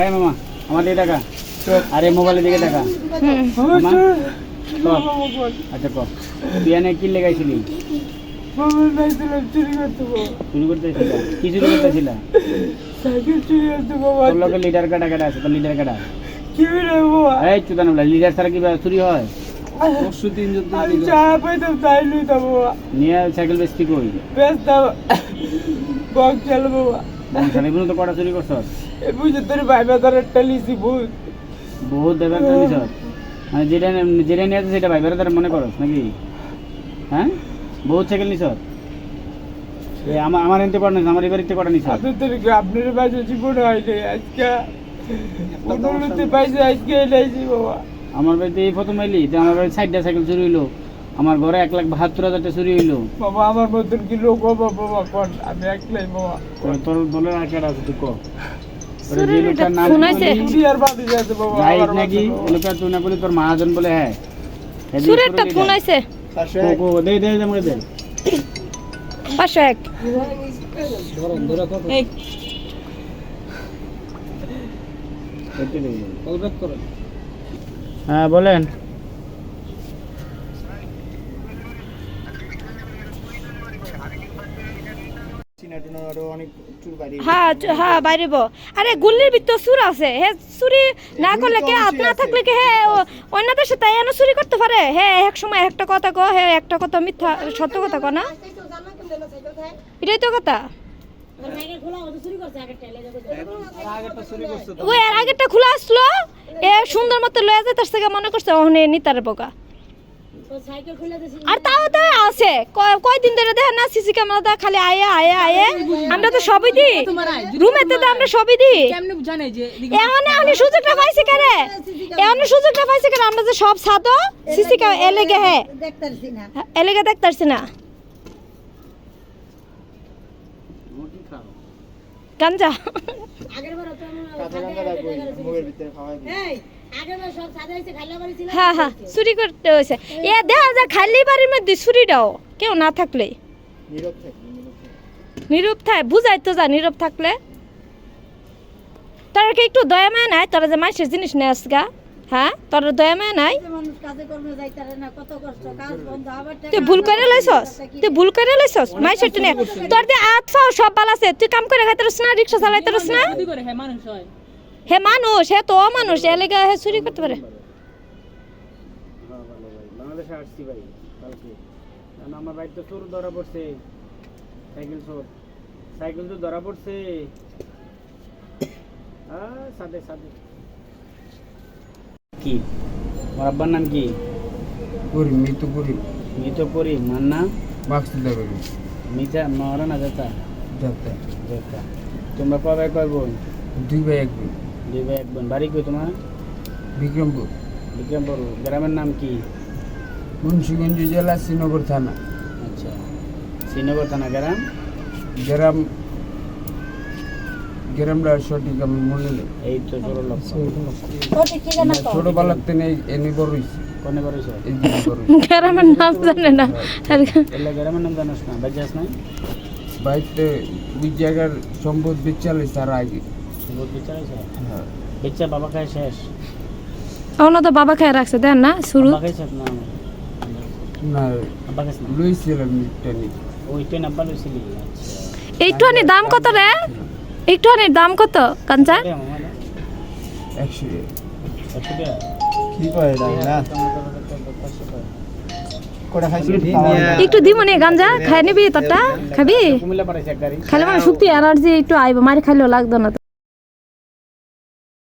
এই মামা আমার দিকে টাকা আরে মোবাইলের দিকে টাকা আচ্ছা ক? তুই এনে কি লেগাইছিলি? চুরি করতেছিল কি? চুরি করতেছিল তোর লোকের লিডার কাটা কাটা আছে তোর লিডার কাটা। এই চুদান বলা লিডার ছাড়া কি চুরি হয়? পরশু দিন আমি চা পাইতাম তাই লইতাম বাবা। নিয়ে সাইকেল বেচতি কই? ব্যস্তাম বক চাল বাবা। তো কটা চুরি করছ এ বুঝে তোর ভাইবা ধরে একটা লিসি ভূত। বহুত মানে যেটা যেটা নিয়ে সেটা মনে করস নাকি? হ্যাঁ? বহুত সাইকেল নিছ? আমার আমার এনতে কটা নিছ আমার এই বাড়িতে কটা নিছ? আপনি তোর আপনার বাসা জীবন হয়নি আজকে? অনুমতি পাইছে আজকে এলাইছি বাবা। আমার বাড়িতে এই প্রথম এলি তো আমার বাড়িতে ষাটটা সাইকেল চুরি হইল। আমার ঘরে এক লাখ বাহাত্তর হাজারটা চুরি হইল। বাবা আমার মতন কি লোক বাবা আমি একলাই বাবা। তোর দলের আছে তুই মহাজন বলে হ্যাঁ। হেবি সুরেরটা পুরো ফোন আইছে কো, কো, দে দে দে পাঁচশো এক। হ্যাঁ বলেন। হ্যাঁ হ্যাঁ বাইরে ব আরে গুল্লির ভিতর সুর আছে। হে চুরি না করলে কে হাত থাকলে কে হে অন্যদের সাথে এনে চুরি করতে পারে। হে এক সময় একটা কথা কো হে একটা কথা মিথ্যা সত্য কথা কো না। এটাই তো কথা। ওই আর আগেরটা খোলা আসলো। এ সুন্দর মতো লয়ে যেতে থেকে মনে করছে ওখানে নিতার বোকা। আর তাও তো আছে। কয়দিন ধরে দেখেন না সিসি ক্যামেরাটা খালি আয়ে আয়ে আয়ে। আমরা তো সবই দিই। রুমেতে তো আমরা সবই দিই। এখন আমি সুযোগটা পাইছি কেরে এখন সুযোগটা পাইছি কেরে আমরা যে সব সাদো সিসি ক্যামেরা এলেগে হে। এলেগে দেখতারছি না। গাঞ্জা। হ্যাঁ হ্যাঁ চুরি করতে হয়েছে। এ দেখা যায় খালি বাড়ির মধ্যে চুরিটাও কেউ না থাকলে। নীরব থাক বুঝাই তো যা নীরব থাকলে। তার কি একটু দয়া মায় নাই? তোরা যে মাসের জিনিস নেয় আজকা হ্যাঁ? তোর দয়া মায়া নাই? তুই ভুল করে লাইছস? তুই ভুল করে লাইছস? মাইসের নে তোর যে আত ফাও সব বাল আছে তুই কাম করে খাইতে না রিক্সা চালাইতে না? হে মানুষ হে তো মানুষ এ লেগে হে চুরি করতে পারে। হ্যাঁ, ভালো ভাই। বাংলাদেশে আসছি ভাই কালকে। কারণ আমার বাড়িতে চোর ধরা পড়ছে। সাইকেল চোর। সাইকেল তো ধরা পড়ছে। আহ, সাদে সাদে। কি? আমার আব্বার নাম কি? করি মৃত্যু করি মৃত করি মান্না বাক্সি দেবে মিঠা মারা না যেতা যাতে যেতা তোমরা কবে কয় বোন? দুই ভাই এক বোন। দুই ভাই এক বোন। বাড়ি কই তোমার? বিক্রমপুর। বিক্রমপুর। গ্রামের নাম কি? মুন্সিগঞ্জ জেলা শ্রীনগর থানা। আচ্ছা। শ্রীনগর থানা গ্রাম? গ্রাম গ্রামটা সঠিক আমি মনে নেই। এই তো ষোলো লক্ষ। ছোটবেলার থেকে এনে বড় হয়েছি কোনে করেছ এই দিকে বড় হইছি। গ্রামের নাম জানে না। গ্রামের নাম জানাস না। বাজাস নাই? বাড়িতে ওই জায়গার সম্পদ বেচালে তার আগে। বহুত বিচার হ্যাঁ। বেচা বাবা খায় শেষ। ওনা তো বাবা খায় রাখছে দেন না শুরু। বাবা না। লইছিলাম লইছিলি? আচ্ছা। দাম কত রে? এইটুখানির দাম কত কাঞ্চা একটু দিব না একটু গাঞ্জা খাই নিবি তোরটা খাবি? খাইলে মানে শুক্তি এনার্জি একটু আইব মারি খাইলেও লাগতো না